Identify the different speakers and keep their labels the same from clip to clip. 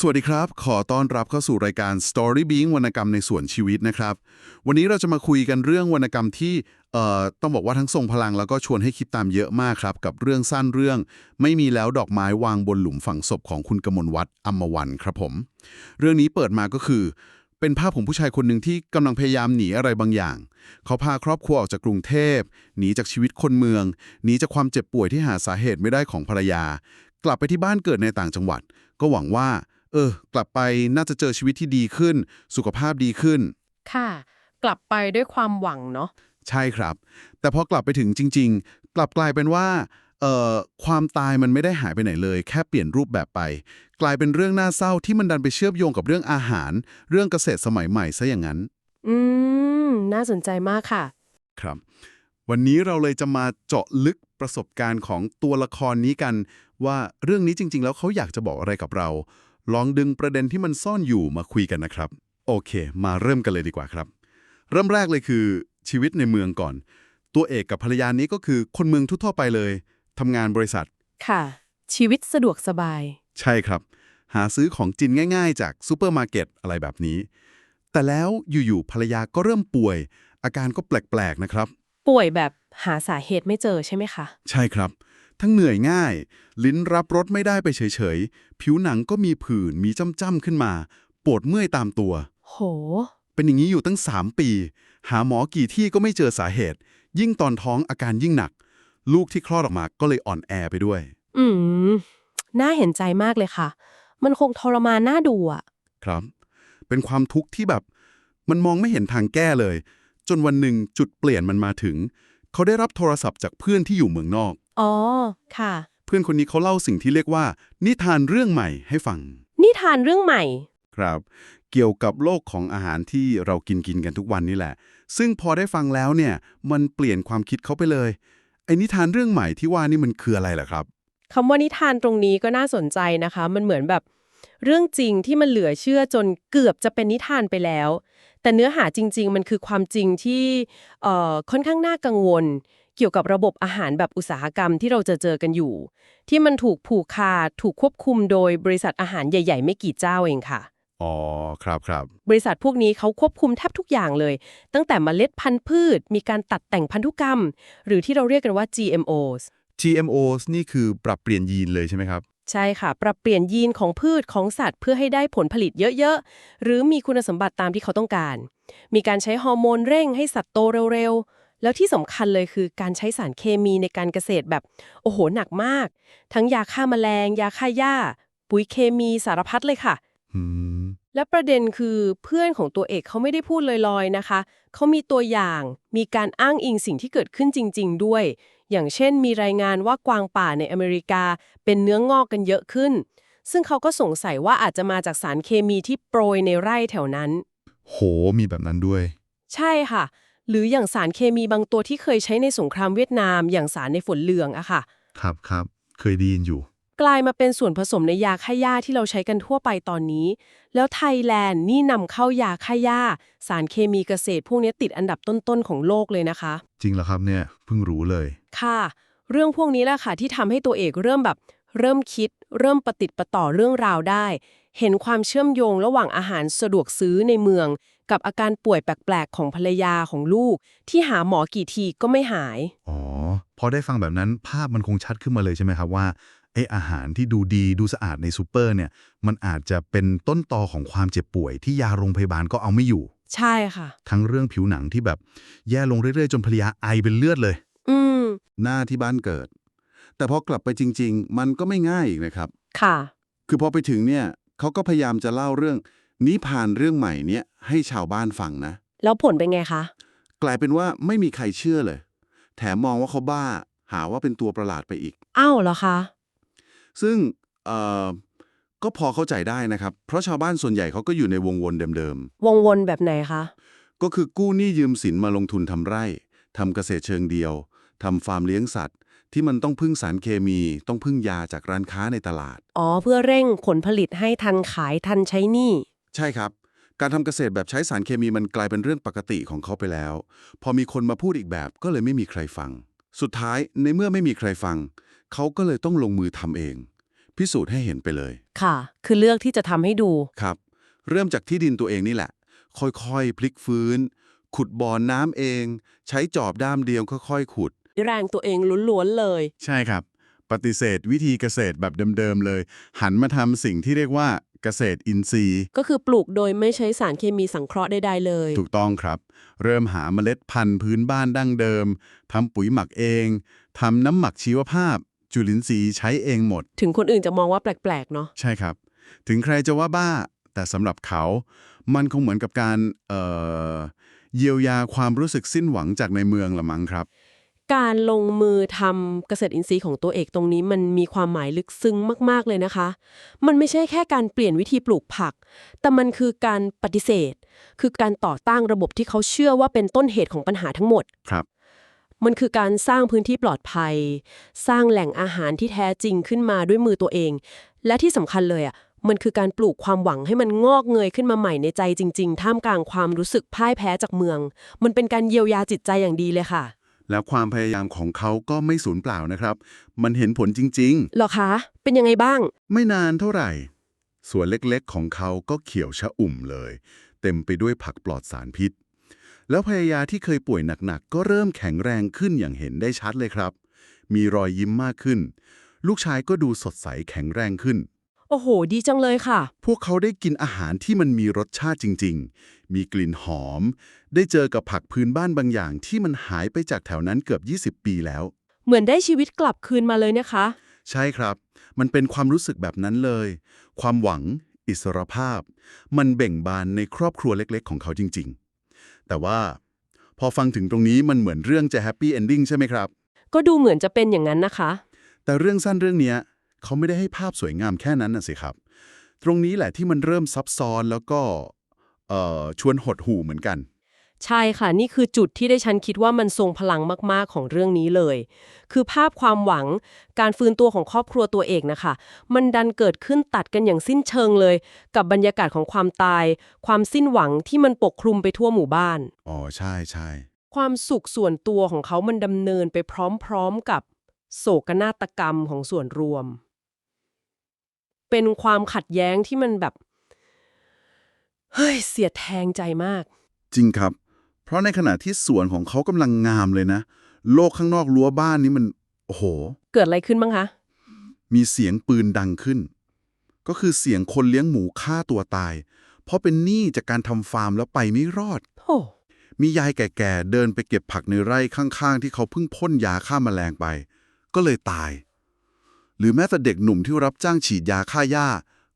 Speaker 1: สวัสดีครับ ขอต้อนรับเข้าสู่รายการ Story Being วรรณกรรมในส่วนชีวิตนะครับ วันนี้เราจะมาคุยกันเรื่องวรรณกรรมที่เอ่อต้องบอกว่าทั้งทรงพลังแล้วก็ชวนให้คิดตามเยอะมากครับ กับเรื่องสั้นเรื่อง ไม่มีแล้วดอกไม้วางบนหลุมฝังศพของคุณกมลวัฒน์อมวันครับผม เรื่องนี้เปิดมาก็คือ เป็นภาพของผู้ชายคนหนึ่งที่กำลังพยายามหนีอะไรบางอย่าง เขาพาครอบครัวออกจากกรุงเทพหนีจากชีวิตคนเมืองหนีจากความเจ็บป่วยที่หาสาเหตุไม่ได้ของภรรยา กลับไปที่บ้านเกิดในต่างจังหวัด ก็หวังว่า เออ กลับไปน่าจะเจอชีวิตที่ดีขึ้น สุขภาพดีขึ้น
Speaker 2: ค่ะ กลับไปด้วยความหวังเนาะ
Speaker 1: ใช่ครับ แต่พอกลับไปถึงจริง ๆ กลับกลายเป็นว่าเอ่อความตายมันไม่ได้หายไปไหนเลย แค่เปลี่ยนรูปแบบไป กลายเป็นเรื่องน่าเศร้าที่มันดันไปเชื่อมโยงกับเรื่องอาหาร เรื่องเกษตรสมัยใหม่ซะอย่างนั้น
Speaker 2: อืม น่าสนใจมากค่ะ
Speaker 1: ครับ วันนี้เราเลยจะมาเจาะลึกประสบการณ์ของตัวละครนี้กัน ว่าเรื่องนี้จริง ๆ แล้วเขาอยากจะบอกอะไรกับเรา ลองดึงประเด็นที่มันซ่อนอยู่มาคุยกันนะครับ โอเค มาเริ่มกันเลยดีกว่าครับ เริ่มแรกเลยคือชีวิตในเมืองก่อน ตัวเอกกับภรรยานี้ก็คือคนเมืองทั่วๆไปเลยทำงานบริษัท
Speaker 2: ค่ะ ชีวิตสะดวกสบาย
Speaker 1: ใช่ครับ หาซื้อของจินง่ายๆ จากซูเปอร์มาร์เก็ตอะไรแบบนี้ แต่แล้วอยู่ๆภรรยาก็เริ่มป่วย อาการก็แปลกๆนะครับ
Speaker 2: ป่วยแบบหาสาเหตุไม่เจอใช่ไหมคะ
Speaker 1: ใช่ครับ ทั้งเหนื่อยง่าย ลิ้นรับรสไม่ได้ไปเฉยๆ ผิวหนังก็มีผื่นมีจ้ำๆขึ้นมา ปวดเมื่อยตามตัว
Speaker 2: โห
Speaker 1: เป็นอย่างนี้อยู่ตั้ง 3 ปี หาหมอกี่ที่ก็ไม่เจอสาเหตุ ยิ่งตอนท้องอาการยิ่งหนัก ลูกที่คลอดออกมาก็เลยอ่อนแอไปด้วย
Speaker 2: อืม น่าเห็นใจมากเลยค่ะ มันคงทรมานน่าดูอะ
Speaker 1: ครับ เป็นความทุกข์ที่แบบ มันมองไม่เห็นทางแก้เลย จนวันหนึ่งจุดเปลี่ยนมันมาถึง เขาได้รับโทรศัพท์จากเพื่อนที่อยู่เมืองนอก
Speaker 2: อ๋อ ค่ะ
Speaker 1: เพื่อนคนนี้เขาเล่าสิ่งที่เรียกว่า นิทานเรื่องใหม่ให้ฟัง
Speaker 2: นี่ทานเรื่องใหม่
Speaker 1: ครับ เกี่ยวกับโลกของอาหารที่เรากินกินกันทุกวันนี่แหละ ซึ่งพอได้ฟังแล้วเนี่ย มันเปลี่ยนความคิดเขาไปเลย ไอ้นิทานเรื่องใหม่ที่ว่านี่มันคืออะไรล่ะครับ
Speaker 2: คำว่านิทานตรงนี้ก็น่าสนใจนะคะ มันเหมือนแบบเรื่องจริงที่มันเหลือเชื่อจนเกือบจะเป็นนิทานไปแล้ว แต่เนื้อหาจริง ๆ มันคือความจริงที่เอ่อค่อนข้างน่ากังวล เกี่ยวกับระบบอาหารแบบอุตสาหกรรมที่เราเจอเจอกันอยู่ ที่มันถูกผูกขาดถูกควบคุมโดยบริษัทอาหารใหญ่ๆ ไม่กี่เจ้าเองค่ะ
Speaker 1: อ๋อครับครับ
Speaker 2: บริษัทพวกนี้เขาควบคุมแทบทุกอย่างเลย ตั้งแต่เมล็ดพันธุ์พืช มีการตัดแต่งพันธุกรรม หรือที่เราเรียกกันว่า GMOs
Speaker 1: GMOs นี่คือปรับเปลี่ยนยีนเลยใช่ไหมครับ
Speaker 2: ใช่ค่ะ ปรับเปลี่ยนยีนของพืชของสัตว์เพื่อให้ได้ผลผลิตเยอะๆ หรือมีคุณสมบัติตามที่เขาต้องการ มีการใช้ฮอร์โมนเร่งให้สัตว์โตเร็วๆ แล้วที่สำคัญเลยคือการใช้สารเคมีในการเกษตรแบบ โอ้โหหนักมาก ทั้งยาฆ่าแมลง ยาฆ่าหญ้า ปุ๋ยเคมีสารพัดเลยค่ะ
Speaker 1: อืม
Speaker 2: และประเด็นคือเพื่อนของตัวเอกเขาไม่ได้พูดลอยๆนะคะ เขามีตัวอย่างมีการอ้างอิงสิ่งที่เกิดขึ้นจริง ๆ ด้วย อย่างเช่น มีรายงานว่ากวางป่าในอเมริกา เป็นเนื้องอกกันเยอะขึ้น ซึ่งเขาก็สงสัยว่าอาจจะมาจากสารเคมีที่โปรยในไร่แถวนั้น
Speaker 1: โหมีแบบนั้นด้วย
Speaker 2: ใช่ค่ะ หรืออย่างสารเคมีบางตัวที่เคยใช้ในสงครามเวียดนาม อย่างสารในฝนเหลืองอะค่ะ
Speaker 1: ครับครับ เคยได้ยินอยู่
Speaker 2: กลายมาเป็นส่วนผสมในยาฆ่าหญ้าที่เราใช้กันทั่วไปตอนนี้ แล้วไทยแลนด์นี่นำเข้ายาฆ่าหญ้า สารเคมีเกษตร พวกนี้ติดอันดับต้นๆของโลกเลยนะคะ
Speaker 1: จริงเหรอครับเนี่ยเพิ่งรู้เลย
Speaker 2: ค่ะ เรื่องพวกนี้แหละค่ะที่ทำให้ตัวเอกเริ่มแบบ เริ่มคิด เริ่มประติดประต่อเรื่องราวได้ เห็นความเชื่อมโยงระหว่างอาหารสะดวกซื้อในเมือง กับอาการป่วยแปลกๆ ของภรรยาของลูก ที่หาหมอกี่ทีก็ไม่หาย
Speaker 1: อ๋อ พอได้ฟังแบบนั้นภาพมันคงชัดขึ้นมาเลยใช่ไหมครับว่าไออาหารที่ดูดีดูสะอาดในซูเปอร์เนี่ย มันอาจจะเป็นต้นตอของความเจ็บป่วยที่ยาโรงพยาบาลก็เอาไม่อยู่
Speaker 2: ใช่ค่ะ
Speaker 1: ทั้งเรื่องผิวหนังที่แบบแย่ลงเรื่อยๆ จนภรรยาไอเป็นเลือดเลย
Speaker 2: อืม
Speaker 1: หน้าที่บ้านเกิด แต่พอกลับไปจริง ๆ มันก็ไม่ง่ายอีกนะครับ
Speaker 2: ค่ะ
Speaker 1: คือพอไปถึงเนี่ยเขาก็พยายามจะเล่าเรื่อง นิพานเรื่องใหม่เนี่ยให้ชาวบ้านฟังนะ
Speaker 2: แล้วผลเป็นไงคะ
Speaker 1: กลายเป็นว่าไม่มีใครเชื่อเลย แถมมองว่าเขาบ้า หาว่าเป็นตัวประหลาดไปอีก
Speaker 2: อ้าวเหรอคะ
Speaker 1: ซึ่งเอ่อก็พอเข้าใจได้นะครับ เพราะชาวบ้านส่วนใหญ่เขาก็อยู่ในวงวนเดิม
Speaker 2: วงวนแบบไหนคะ
Speaker 1: ๆ ก็คือกู้หนี้ยืมสินมาลงทุนทำไร่ทำเกษตรเชิงเดียวทำฟาร์มเลี้ยงสัตว์ ที่มันต้องพึ่งสารเคมี ต้องพึ่งยาจากร้านค้าในตลาด
Speaker 2: อ๋อ เพื่อเร่งผลผลิตให้ทันขายทันใช้หนี้
Speaker 1: ใช่ครับ การทำเกษตรแบบใช้สารเคมีมันกลายเป็นเรื่องปกติของเขาไปแล้ว พอมีคนมาพูดอีกแบบก็เลยไม่มีใครฟัง สุดท้ายในเมื่อไม่มีใครฟัง เขาก็เลยต้องลงมือทำเอง พิสูจน์ให้เห็นไปเลย
Speaker 2: ค่ะ คือเลือกที่จะทำให้ดู
Speaker 1: ครับ เริ่มจากที่ดินตัวเองนี่แหละ ค่อยๆ พลิกฟื้น ขุดบ่อน้ำเอง ใช้จอบด้ามเดียวค่อยๆ ขุด
Speaker 2: แรงตัวเองล้วนๆเลย
Speaker 1: ใช่ครับ ปฏิเสธวิธีเกษตรแบบเดิมๆเลย หันมาทำสิ่งที่เรียกว่า เกษตรอินทรีย์
Speaker 2: ก็คือปลูกโดยไม่ใช้สารเคมีสังเคราะห์ใดๆเลย
Speaker 1: ถูกต้องครับ เริ่มหาเมล็ดพันธุ์พื้นบ้านดั้งเดิมทำปุ๋ยหมักเองทำน้ำหมักชีวภาพ จุลินทรีย์ใช้เองหมด
Speaker 2: ถึงคนอื่นจะมองว่าแปลกๆเนาะ
Speaker 1: ใช่ครับ ถึงใครจะว่าบ้า แต่สำหรับเขา มันคงเหมือนกับการเอ่อเยียวยาความรู้สึกสิ้นหวังจากในเมืองละมั้งครับ
Speaker 2: การลงมือทำเกษตรอินทรีย์ของตัวเอกตรงนี้มันมีความหมายลึกซึ้งมาก ๆ เลยนะคะ มันไม่ใช่แค่การเปลี่ยนวิธีปลูกผัก แต่มันคือการปฏิเสธ คือการต่อต้านระบบที่เขาเชื่อว่าเป็นต้นเหตุของปัญหาทั้งหมด
Speaker 1: ครับ
Speaker 2: มันคือการสร้างพื้นที่ปลอดภัย สร้างแหล่งอาหารที่แท้จริงขึ้นมาด้วยมือตัวเอง และที่สำคัญเลยอะ มันคือการปลูกความหวังให้มันงอกเงยขึ้นมาใหม่ในใจจริง ๆ ท่ามกลางความรู้สึกพ่ายแพ้จากเมือง มันเป็นการเยียวยาจิตใจอย่างดีเลยค่ะ
Speaker 1: แล้วความพยายามของเขาก็ไม่สูญเปล่านะครับ มันเห็นผลจริง
Speaker 2: เหรอคะ เป็นยังไงบ้าง
Speaker 1: ๆ ไม่นานเท่าไหร่ สวนเล็กๆของเขาก็เขียวชะอุ่มเลย เต็มไปด้วยผักปลอดสารพิษ แล้วพยายาที่เคยป่วยหนักๆ ก็เริ่มแข็งแรงขึ้นอย่างเห็นได้ชัดเลยครับ มีรอยยิ้มมากขึ้น ลูกชายก็ดูสดใสแข็งแรงขึ้น
Speaker 2: โอ้โห ดีจังเลยค่ะ
Speaker 1: พวกเขาได้กินอาหารที่มันมีรสชาติจริง ๆ มีกลิ่นหอม ได้เจอกับผักพื้นบ้านบางอย่างที่มันหายไปจากแถวนั้นเกือบ 20 ปีแล้ว
Speaker 2: เหมือนได้ชีวิตกลับคืนมาเลยนะคะ
Speaker 1: ใช่ครับ มันเป็นความรู้สึกแบบนั้นเลย ความหวัง อิสรภาพ มันเบ่งบานในครอบครัวเล็ก ๆ ของเขาจริง ๆ แต่ว่าพอฟังถึงตรงนี้มันเหมือนเรื่องจะแฮปปี้เอนดิ้งใช่ไหมครับ
Speaker 2: ก็ดูเหมือนจะเป็นอย่างนั้นนะคะ
Speaker 1: แต่เรื่องสั้นเรื่องเนี้ย เขาไม่ได้ให้ภาพสวยงามแค่นั้นน่ะสิครับ ตรงนี้แหละที่มันเริ่มซับซ้อนแล้วก็เอ่อชวนหดหู่เหมือนกัน
Speaker 2: ใช่ค่ะ นี่คือจุดที่ได้ฉันคิดว่ามันทรงพลังมาก ๆ ของเรื่องนี้เลย คือภาพความหวังการฟื้นตัวของครอบครัวตัวเอกนะคะ มันดันเกิดขึ้นตัดกันอย่างสิ้นเชิงเลย กับบรรยากาศของความตาย ความสิ้นหวังที่มันปกคลุมไปทั่วหมู่บ้าน
Speaker 1: อ๋อ ใช่ใช่
Speaker 2: ความสุขส่วนตัวของเขามันดำเนินไปพร้อม ๆ กับโศกนาฏกรรมของส่วนรวม เป็นความขัดแย้งที่มันแบบเฮ้ยเสียดแทงใจมาก
Speaker 1: จริงครับ เพราะในขณะที่สวนของเขากำลังงามเลยนะ โลกข้างนอกรั้วบ้านนี้มัน โอ้โห
Speaker 2: เกิดอะไรขึ้นบ้างคะ
Speaker 1: มีเสียงปืนดังขึ้น ก็คือเสียงคนเลี้ยงหมูฆ่าตัวตาย เพราะเป็นหนี้จากการทำฟาร์มแล้วไปไม่รอด
Speaker 2: โอ้
Speaker 1: มียายแก่ๆ เดินไปเก็บผักในไร่ข้างๆ ที่เขาเพิ่งพ่นยาฆ่าแมลงไป ก็เลยตาย หรือแม้แต่เด็กหนุ่มที่รับจ้างฉีดยาฆ่าหญ้า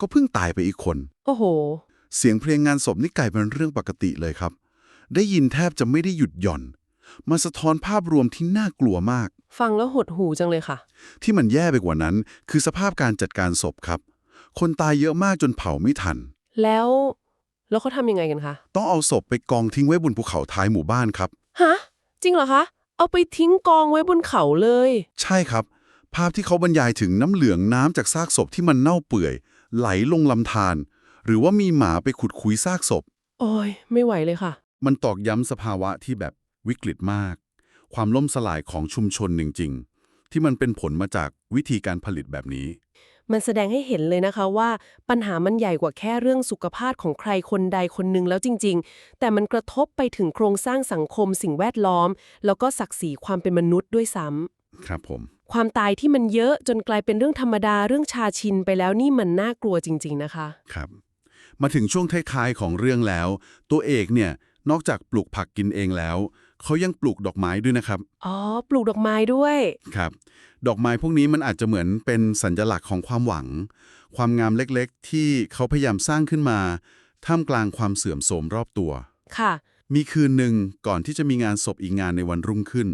Speaker 1: ก็เพิ่งตายไปอีกคน
Speaker 2: โอ้โห
Speaker 1: เสียงเพลงงานศพนี่กลายเป็นเรื่องปกติเลยครับ ได้ยินแทบจะไม่ได้หยุดหย่อนมาสะท้อนภาพรวมที่น่ากลัวมาก
Speaker 2: ฟังแล้วหดหูจังเลยค่ะ
Speaker 1: ที่มันแย่ไปกว่านั้น คือสภาพการจัดการศพครับ คนตายเยอะมากจนเผาไม่ทัน
Speaker 2: แล้ว แล้วเขาทำยังไงกันคะ
Speaker 1: ต้องเอาศพไปกองทิ้งไว้บนภูเขาท้ายหมู่บ้านครับ
Speaker 2: ฮะ จริงเหรอคะ เอาไปทิ้งกองไว้บนเขาเลย
Speaker 1: ใช่ครับ ภาพที่เขาบรรยายถึงน้ำเหลืองน้ำจากซากศพที่มันเน่าเปื่อย ไหลลงลำธารหรือว่ามีหมาไปขุดคุยซากศพ
Speaker 2: โอ้ย ไม่ไหวเลยค่ะ
Speaker 1: มันตอกย้ำสภาวะที่แบบวิกฤตมาก ความล่มสลายของชุมชนจริง ๆ ที่มันเป็นผลมาจากวิธีการผลิตแบบนี้
Speaker 2: มันแสดงให้เห็นเลยนะคะว่าปัญหามันใหญ่กว่าแค่เรื่องสุขภาพของใครคนใดคนหนึ่งแล้วจริง ๆ แต่มันกระทบไปถึงโครงสร้างสังคมสิ่งแวดล้อม แล้วก็ศักดิ์ศรีความเป็นมนุษย์ด้วยซ้ำ
Speaker 1: ครับผม
Speaker 2: ความตายที่มันเยอะจนกลายเป็นเรื่องธรรมดาเรื่องชาชินไปแล้วนี่มันน่ากลัวจริง ๆ นะคะ
Speaker 1: ครับ มาถึงช่วงท้ายๆของเรื่องแล้ว ตัวเอกเนี่ยนอกจากปลูกผักกินเองแล้ว เขายังปลูกดอกไม้ด้วยนะครับ
Speaker 2: อ๋อ ปลูกดอกไม้ด้วย
Speaker 1: ครับ ดอกไม้พวกนี้มันอาจจะเหมือนเป็นสัญลักษณ์ของความหวัง ความงามเล็กๆ ที่เขาพยายามสร้างขึ้นมา ท่ามกลางความเสื่อมโทรมรอบตัว
Speaker 2: ค่ะ
Speaker 1: มีคืนหนึ่งก่อนที่จะมีงานศพอีกงานในวันรุ่งขึ้น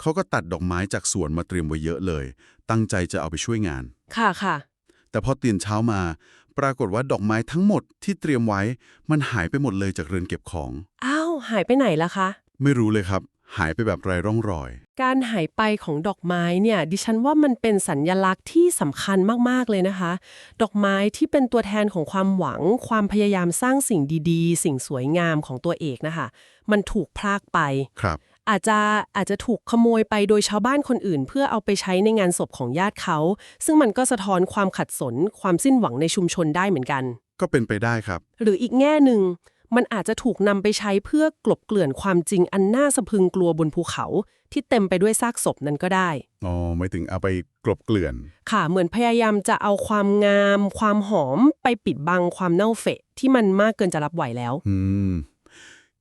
Speaker 1: เขาก็ตัดดอกไม้จากสวนมาเตรียมไว้เยอะเลย ตั้งใจจะเอาไปช่วยงาน
Speaker 2: ค่ะค่ะ
Speaker 1: แต่พอตื่นเช้ามา ปรากฏว่าดอกไม้ทั้งหมดที่เตรียมไว้ มันหายไปหมดเลยจากเรือนเก็บของ
Speaker 2: อ้าว หายไปไหนล่ะคะ
Speaker 1: ไม่รู้เลยครับ หายไปแบบไร้ร่องรอย
Speaker 2: การหายไปของดอกไม้เนี่ยดิฉันว่ามันเป็นสัญญลักษณ์ที่สำคัญมากๆเลยนะคะ ดอกไม้ที่เป็นตัวแทนของความหวัง ความพยายามสร้างสิ่งดีๆ สิ่งสวยงามของตัวเอกนะคะ มันถูกพรากไป
Speaker 1: ครับ
Speaker 2: อาจจะอาจจะถูกขโมยไปโดยชาวบ้านคนอื่น เพื่อเอาไปใช้ในงานศพของญาติเขา ซึ่งมันก็สะท้อนความขัดสน ความสิ้นหวังในชุมชนได้เหมือนกัน
Speaker 1: ก็เป็นไปได้ครับ
Speaker 2: หรืออีกแง่หนึ่ง มันอาจจะถูกนำไปใช้เพื่อกลบเกลื่อนความจริงอันน่าสะพรึงกลัวบนภูเขา ที่เต็มไปด้วยซากศพนั้นก็ได้
Speaker 1: อ๋อไม่ถึงเอาไปกลบเกลื่อน
Speaker 2: ค่ะเหมือนพยายามจะเอาความงาม ความหอมไปปิดบังความเน่าเฟะที่มันมากเกินจะรับไหวแล้ว
Speaker 1: อืม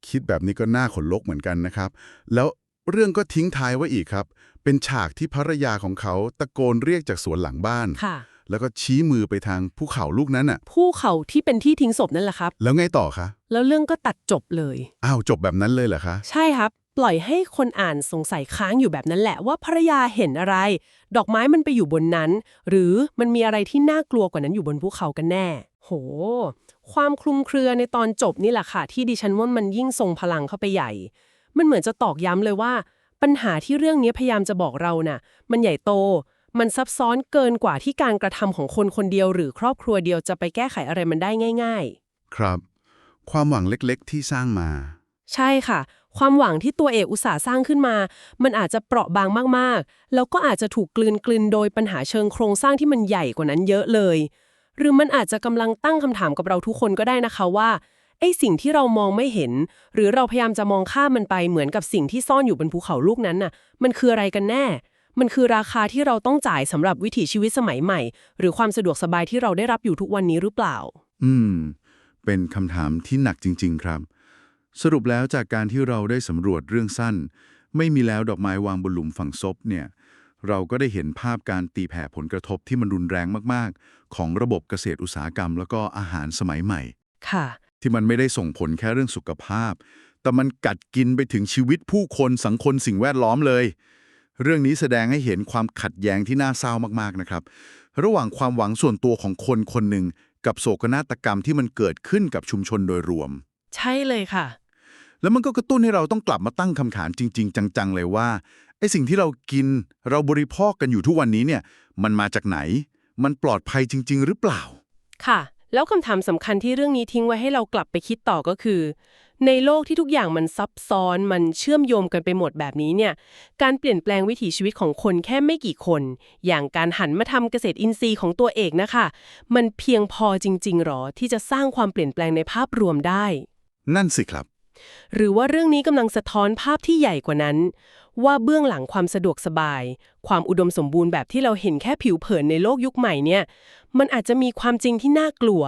Speaker 1: คิดแบบนี้ก็น่าขนลุกเหมือนกันนะครับ แล้วเรื่องก็ทิ้งท้ายไว้อีกครับ เป็นฉากที่ภรรยาของเขาตะโกนเรียกจากสวนหลังบ้าน
Speaker 2: ค่ะ
Speaker 1: แล้วก็ชี้มือไปทางภูเขาลูกนั้นน่ะ
Speaker 2: ผู้เขาที่เป็นที่ทิ้งศพนั่นแหละครับ
Speaker 1: แล้วไงต่อคะ
Speaker 2: แล้วเรื่องก็ตัดจบเลย
Speaker 1: อ้าวจบแบบนั้นเลยเหรอคะ
Speaker 2: ใช่ครับ ปล่อยให้คนอ่านสงสัยค้างอยู่แบบนั้นแหละว่าภรรยาเห็นอะไร ดอกไม้มันไปอยู่บนนั้น หรือมันมีอะไรที่น่ากลัวกว่านั้นอยู่บนภูเขากันแน่ โห ความคลุมเครือในตอนจบนี่แหละค่ะ ที่ดิฉันว่ามันยิ่งทรงพลังเข้าไปใหญ่ มันเหมือนจะตอกย้ำเลยว่า ปัญหาที่เรื่องนี้พยายามจะบอกเราน่ะ มันใหญ่โต มันซับซ้อนเกินกว่าที่การกระทำของคนคนเดียว หรือครอบครัวเดียวจะไปแก้ไขอะไรมันได้ง่าย ๆ
Speaker 1: ครับ ความหวังเล็กๆ ที่สร้างมา
Speaker 2: ใช่ค่ะ ความหวังที่ตัวเอกอุตสาห์สร้างขึ้นมา มันอาจจะเปราะบางมากๆ แล้วก็อาจจะถูกกลืนกลืนโดยปัญหาเชิงโครงสร้างที่มันใหญ่กว่านั้นเยอะเลย หรือมันอาจจะกำลังตั้งคำถามกับเราทุกคนก็ได้นะคะว่าไอ้สิ่งที่เรามองไม่เห็น หรือเราพยายามจะมองข้ามมันไปเหมือนกับสิ่งที่ซ่อนอยู่บนภูเขาลูกนั้นน่ะ มันคืออะไรกันแน่ มันคือราคาที่เราต้องจ่ายสำหรับวิถีชีวิตสมัยใหม่ หรือความสะดวกสบายที่เราได้รับอยู่ทุกวันนี้หรือเปล่า
Speaker 1: อืม เป็นคำถามที่หนักจริง ๆ ครับ สรุปแล้วจากการที่เราได้สำรวจเรื่องสั้น ไม่มีแล้วดอกไม้วางบนหลุมฝังศพเนี่ย เราก็ได้เห็นภาพการตีแผ่ผลกระทบที่มันรุนแรงมาก ๆ ของระบบเกษตรอุตสาหกรรม แล้วก็อาหารสมัยใหม่
Speaker 2: ค่ะ
Speaker 1: ที่มันไม่ได้ส่งผลแค่เรื่องสุขภาพ แต่มันกัดกินไปถึงชีวิตผู้คนสังคมสิ่งแวดล้อมเลย เรื่องนี้แสดงให้เห็นความขัดแย้งที่น่าเศร้ามาก ๆ นะครับ ระหว่างความหวังส่วนตัวของคนคนหนึ่งกับโศกนาฏกรรมที่มันเกิดขึ้นกับชุมชนโดยรวม
Speaker 2: ใช่เลยค่ะ
Speaker 1: แล้วมันก็กระตุ้นให้เราต้องกลับมาตั้งคำถามจริง ๆ จัง ๆ เลยว่าไอ้ สิ่งที่เรากินเราบริโภคกันอยู่ทุกวันนี้เนี่ยมันมาจากไหน มันปลอดภัยจริง ๆ หรือเปล่า
Speaker 2: ค่ะ แล้วคำถามสำคัญที่เรื่องนี้ทิ้งไว้ให้เรากลับไปคิดต่อก็คือ ในโลกที่ทุกอย่างมันซับซ้อนมันเชื่อมโยงกันไปหมดแบบนี้เนี่ยการเปลี่ยนแปลงวิถีชีวิตของคนแค่ไม่กี่คน อย่างการหันมาทำเกษตรอินทรีย์ของตัวเอกนะคะ มันเพียงพอจริงๆหรอที่จะสร้างความเปลี่ยนแปลงในภาพรวมได้
Speaker 1: นั่นสิครับ
Speaker 2: หรือว่าเรื่องนี้กำลังสะท้อนภาพที่ใหญ่กว่านั้น ว่าเบื้องหลังความสะดวกสบาย ความอุดมสมบูรณ์แบบที่เราเห็นแค่ผิวเผินในโลกยุคใหม่เนี่ย มันอาจจะมีความจริงที่น่ากลัว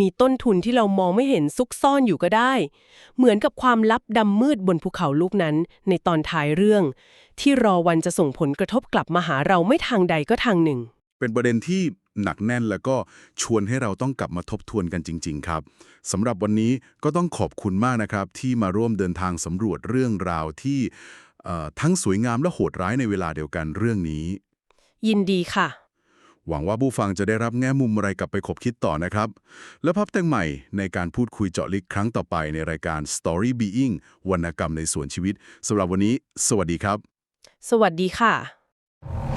Speaker 2: มีต้นทุนที่เรามองไม่เห็นซุกซ่อนอยู่ก็ได้ เหมือนกับความลับดำมืดบนภูเขาลูกนั้น ในตอนท้ายเรื่อง ที่รอวันจะส่งผลกระทบกลับมาหาเราไม่ทางใดก็ทางหนึ่ง
Speaker 1: เป็นประเด็นที่หนักแน่นแล้วก็ชวนให้เราต้องกลับมาทบทวนกันจริง ๆ ครับสำหรับวันนี้ก็ต้องขอบคุณมากนะครับ ที่มาร่วมเดินทางสำรวจเรื่องราวที่ ทั้งสวยงามและโหดร้ายในเวลาเดียวกันเรื่องนี้
Speaker 2: ยินดีค่ะ
Speaker 1: หวังว่าผู้ฟังจะได้รับแง่มุมอะไรกลับไปคบคิดต่อนะครับ แล้วพับแต่งใหม่ในการพูดคุยเจาะลึกครั้งต่อไปในรายการ Story Being วรรณกรรมในสวนชีวิตสำหรับวันนี้ สวัสดีครับ
Speaker 2: สวัสดีค่ะ